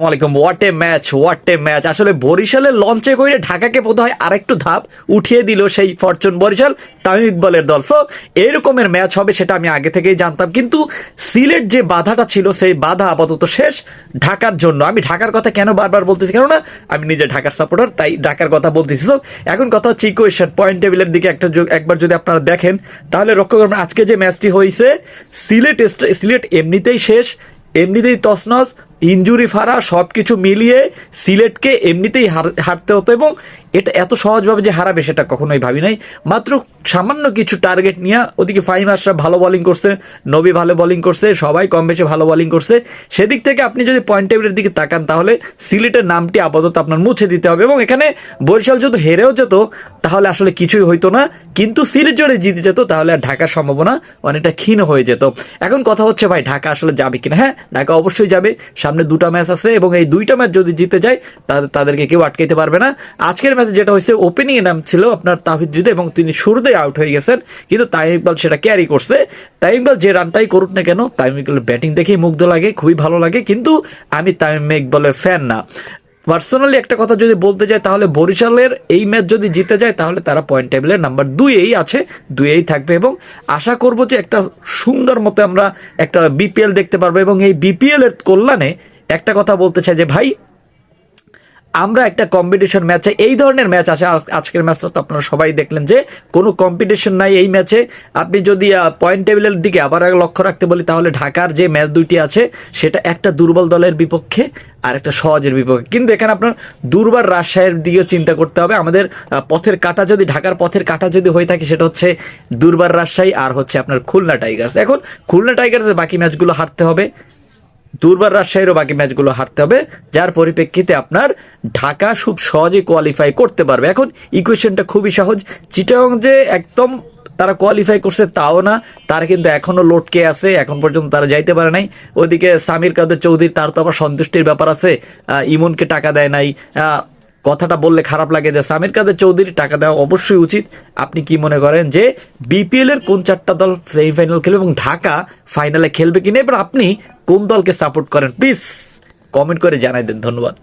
ওয়ালাইকুম what a match what a match আসলে বরিশালের লঞ্চে করে ঢাকাকে বোধ হয় আরেকটু ধাপ উঠিয়ে দিল সেই ফরচুন বরিশাল তামিম ইকবালের দল। সো এরকমের ম্যাচ হবে সেটা আমি আগে থেকেই জানতাম। কিন্তু সিলেট যে বাধাটা ছিল সেই বাধা আপাতত শেষ ঢাকার জন্য। আমি ঢাকার কথা কেন বারবার বলতেছি? কেননা আমি নিজে ঢাকার সাপোর্টার তাই ঢাকার কথা বলতেছি। So, এখন কথা হচ্ছে ইকুয়েশন পয়েন্ট টেবিলের দিকে একটা একবার যদি আপনারা দেখেন তাহলে লক্ষ্য করবেন আজকে যে ম্যাচটি হয়েছে সিলেট সিলেট এমনিতেই শেষ এমনিতেই তসনস ইঞ্জুরি ফারা সব কিছু মিলিয়ে সিলেটকে এমনিতেই হারতে হতো এবং এটা এত সহজভাবে যে হারাবে সেটা কখনোই ভাবি নাই মাত্র সামান্য কিছু টার্গেট নিয়ে ওদিকে ফাইম আশরাফ ভালো বলিং করছে, নবী ভালো বলিং করছে, সবাই কম বেশি ভালো বলিং করছে। সেদিক থেকে আপনি যদি পয়েন্ট টেবিলের দিকে তাকান, তাহলে সিলেটের নামটি আপাতত আপনার মুছে দিতে হবে এবং এখানে বরিশাল যদি হেরেও যেত, তাহলে আসলে কিছুই হইতো না। কিন্তু সিলেট যদি জিতে যেত, তাহলে আর ঢাকার সম্ভাবনা অনেকটা ক্ষীণ হয়ে যেত। এখন কথা হচ্ছে ভাই, ঢাকা আসলে যাবে কিনা? হ্যাঁ ঢাকা অবশ্যই যাবে। সামনে দুটা ম্যাচ আছে এবং এই দুইটা ম্যাচ যদি জিতে যায় তাদের তাদেরকে কেউ আটকাইতে পারবে না। আজকের ম্যাচে যেটা হয়েছে ওপেনিং এ নাম ছিল আপনার তাহিদ জিদে এবং তিনি শুরুতে আউট হয়ে গেছেন। কিন্তু তাইম ইকবাল সেটা ক্যারি করছে। তাইম ইকবাল যে রানটাই করুক না কেন, তাইম ইকবালের ব্যাটিং দেখেই মুগ্ধ লাগে, খুবই ভালো লাগে। কিন্তু আমি তাইম ইকবালের ফ্যান না। পার্সোনালি একটা কথা যদি বলতে যাই, তাহলে বরিশালের এই ম্যাচ যদি জিতে যায়, তাহলে তারা পয়েন্ট টেবিলের নাম্বার দুইয়েই আছে, দুইয়েই থাকবে এবং আশা করব যে একটা সুন্দর মতো আমরা একটা বিপিএল দেখতে পারব এবং এই বিপিএল এর কল্যাণে একটা কথা বলতে চাই যে, ভাই আমরা একটা কম্পিটিশন ম্যাচে এই ধরনের ম্যাচ আছে আজকের ম্যাচটা তো আপনারা সবাই দেখলেন যে, কোনো কম্পিটিশন নাই এই ম্যাচে আপনি যদি পয়েন্ট টেবিলের দিকে আবার লক্ষ্য রাখতে বলি, তাহলে ঢাকার যে ম্যাচ দুইটি আছে, সেটা একটা দুর্বল দলের বিপক্ষে আর একটা সহজের বিপক্ষে। কিন্তু এখানে আপনার দুর্বার রাজশাহীর দিকেও চিন্তা করতে হবে। আমাদের পথের কাটা যদি, ঢাকার পথের কাটা যদি হয়ে থাকে, সেটা হচ্ছে দুর্বার রাজশাহী আর হচ্ছে আপনার খুলনা টাইগার্স। এখন খুলনা টাইগার্সের বাকি ম্যাচগুলো হারতে হবে। দুর্বার রাজশাহীরও বাকি ম্যাচগুলো হারতে হবে, যার পরিপ্রেক্ষিতে আপনার ঢাকা খুব সহজে কোয়ালিফাই করতে পারবে। এখন ইকুয়েশনটা খুবই সহজ চিটাং যে একদম তারা কোয়ালিফাই করছে তাও না, তারা কিন্তু এখনও লটকে আছে, এখন পর্যন্ত তারা যাইতে পারে নাই। ওদিকে সামির কাদের চৌধুরী, তার তো আবার সন্তুষ্টির ব্যাপার আছে ইমনকে টাকা দেয় নাই কথাটা বললে খারাপ লাগে যে সামির কাদের চৌধুরী টাকা দেওয়া অবশ্যই উচিত। আপনি কি মনে করেন যে বিপিএল এর কোন চারটা দল সেমিফাইনাল খেলবে এবং ঢাকা ফাইনালে খেলবে কিনা? এবার আপনি কোন দলকে সাপোর্ট করেন? প্লিজ কমেন্ট করে জানাই দেন। ধন্যবাদ।